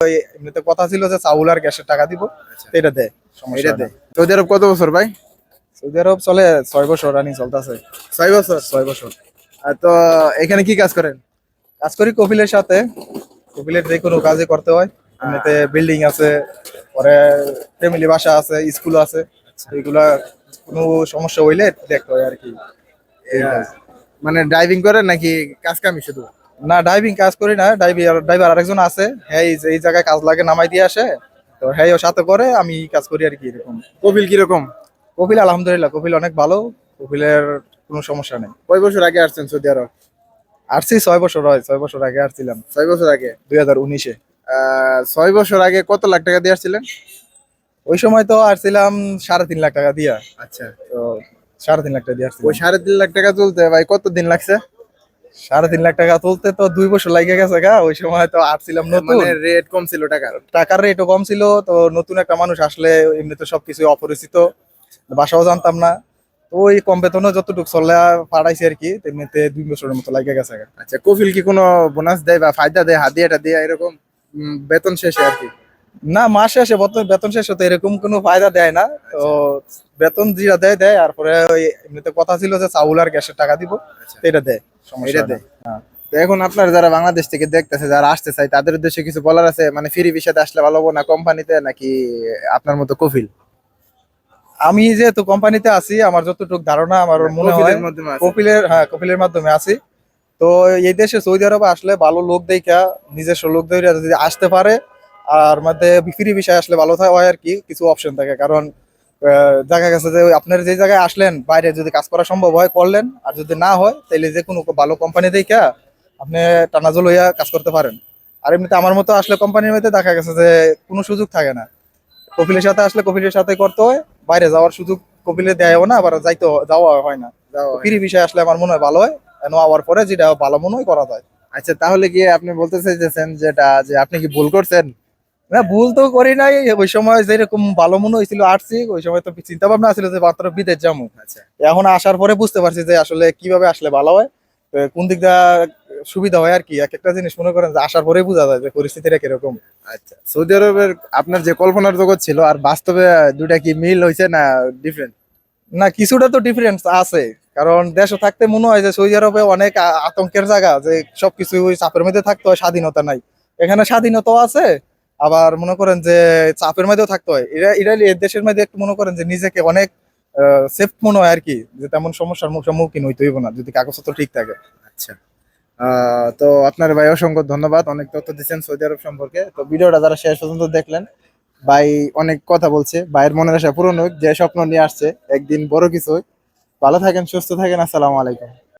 এমনিতে কথা ছিল যে চাউল আর গ্যাসের টাকা দিব এটা দেয় এটা নেই। সৌদি আরব কত বছর ভাই? সৌদি আরব চলে ছয় বছর রানিং চলতেছে। ছয় বছর? ছয় বছর। তো এখানে কি কাজ করেন? কাজ করি কপিলের সাথে। কপিলের যে কোনো কাজই করতে হয়। এমনিতে বিল্ডিং আছে পরে ফ্যামিলি বাসা আছে স্কুল আছে। এগুলা কোনো সমস্যা হইলে দেখতে হয় আর কি। মানে ড্রাইভিং করেন নাকি কাজ কামি শুধু? না ড্রাইভিং কাজ করি না ড্রাইভার আরেকজন আছে হ্যাঁ এই যে এই জায়গায় কাজ লাগে নামাই দিয়ে আসে তো হ্যাঁ ওর সাথে করে আমি কাজ করি আর কি এরকম। কপিল কীরকম? কপিল আলহামদুলিল্লাহ কপিল অনেক ভালো কপিলের কোনো সমস্যা নেই। কয় বছর আগে আসছেন সৌদি আরব? আসছি ছয় বছর হয় ছয় বছর আগে আসছিলাম। ছয় বছর আগে? দুই হাজার উনিশে। ছয় বছর আগে কত লাখ টাকা দিয়ে আসছিলেন? ওই সময় তো আসছিলাম সাড়ে তিন লাখ টাকা দিয়া। আচ্ছা। তো সাড়ে তিন লাখ টাকা দিয়ে আসছিলাম। ওই সাড়ে তিন লাখ টাকা তুলতে ভাই কত দিন লাগছে? সাড়ে তিন লাখ টাকা তুলতে তো দুই বছর লাগে গেছে গা ওই সময় তো আসছিলাম নতুন। মানে রেট কম ছিল টাকার। টাকার রেটও কম ছিল তো নতুন একটা মানুষ আসলে এমনি তো সবকিছু অপরিচিত বাসাও জানতাম না। তো ওই কম বেতনও যতটুকু চলে পাঠাইছি আর কি তেমনিতে দুই বছরের মতো লাগে গেছে গা। আচ্ছা কফিল কি কোনো বোনাস দেয় বা ফায়দা দেয় হাদিয়াটা দেয় এরকম? বেতন শেষে আর কি। না মাস শেষে বেতন বেতন শেষে তো এরকম কোনো ফায়দা দেয় না। তো বেতন যেটা দেয় দেয়। আর পরে ওই এমনিতে কথা ছিল যে চাউল আর গ্যাসের টাকা দিব। এটা দেয়। সমস্যা দেয়? হ্যাঁ। তো এখন আপনার যারা বাংলাদেশ থেকে দেখতেছে যারা আসতে চাই তাদের উদ্দেশ্যে কিছু বলার আছে? মানে ফ্রি ভিসাতে আসলে ভালো হব না কোম্পানিতে নাকি আপনার মতো কফিল? আমি যেহেতু কোম্পানিতে আছি আমার যতটুকু ধারণা আমার মনে হয় মাধ্যমে কপিলের হ্যাঁ কপিলের মাধ্যমে আছি। তো এই দেশে সৌদি আরবে আসলে ভালো লোক দেখা নিজস্ব লোক দেখা যদি আসতে পারে আর মধ্যে ফ্রি বিষয় আসলে ভালো থাকে হয় আর কি কিছু অপশন থাকে। কারণ দেখা গেছে যে আপনার যে জায়গায় আসলেন বাইরে যদি কাজ করা সম্ভব হয় করলেন। আর যদি না হয় তাহলে যে কোনো ভালো কোম্পানি দেখা আপনি টানাজল হইয়া কাজ করতে পারেন। আর এমনিতে আমার মতো আসলে কোম্পানির মধ্যে দেখা গেছে যে কোনো সুযোগ থাকে না। কপিলের সাথে আসলে কপিলের সাথে করতে হয় বাইরে যাওয়ার সুযোগ কপিলে দেয়ও না আবার যাইতে যাওয়া হয় না। ফ্রি বিষয় আসলে আমার মনে হয় ভালো হয়। নেওয়ার পরে যেটা ভালো মনে হয় করা যায়। আচ্ছা তাহলে কি আপনি বলতে চাইতেছেন যেটা যে আপনি কি ভুল করছেন? না ভুল তো করি নাই। ওই সময় যেরকম ভালো মনে হয়েছিল আসছি ওই সময় তো চিন্তা ভাবনা ছিল যে মাত্র বিদেশ যাব। আচ্ছা। এখন আসার পরে বুঝতে পারছি যে আসলে কীভাবে আসলে ভালো হয়। কোন দিকটা সুবিধা হয় আর কি? এক একটা জিনিস মনে করেন যে আসার পরেই বোঝা যায় যে পরিস্থিতিটা কীরকম। আচ্ছা। সৌদি আরবের আপনার যে কল্পনার জগৎ ছিল আর বাস্তবে দুটা কি মিল হয়েছে না ডিফারেন্ট না কিছুটা তো ডিফারেন্স আছে। কারণ দেশে থাকতে মনে হয় যে সৌদি আরবে অনেক আতঙ্কের জায়গা যে সবকিছু ওই চাপের মধ্যে থাকতে হয় স্বাধীনতা নাই। এখানে স্বাধীনতাও আছে আবার মনে করেন যে চাপের মধ্যেও থাকতে হয়। এরা এই দেশের মধ্যে একটু মনে করেন যে নিজেকে অনেক সেফ মনে হয় আর কি, যে তেমন সমস্যার মুখ- সম্মুখীন হইতে হইব না, যদি কাগজপত্র ঠিক থাকে। আচ্ছা। তো আপনার ভাই অসংখ্য ধন্যবাদ, অনেক তথ্য দিচ্ছেন সৌদি আরব সম্পর্কে। তো ভিডিওটা যারা শেষ পর্যন্ত দেখলেন, ভাই অনেক কথা বলছে, ভাইয়ের মনের আশা পূরণ হোক, যে স্বপ্ন নিয়ে আসছে, একদিন বড় কিছু ভালো থাকেন, সুস্থ থাকেন, আসসালামু আলাইকুম।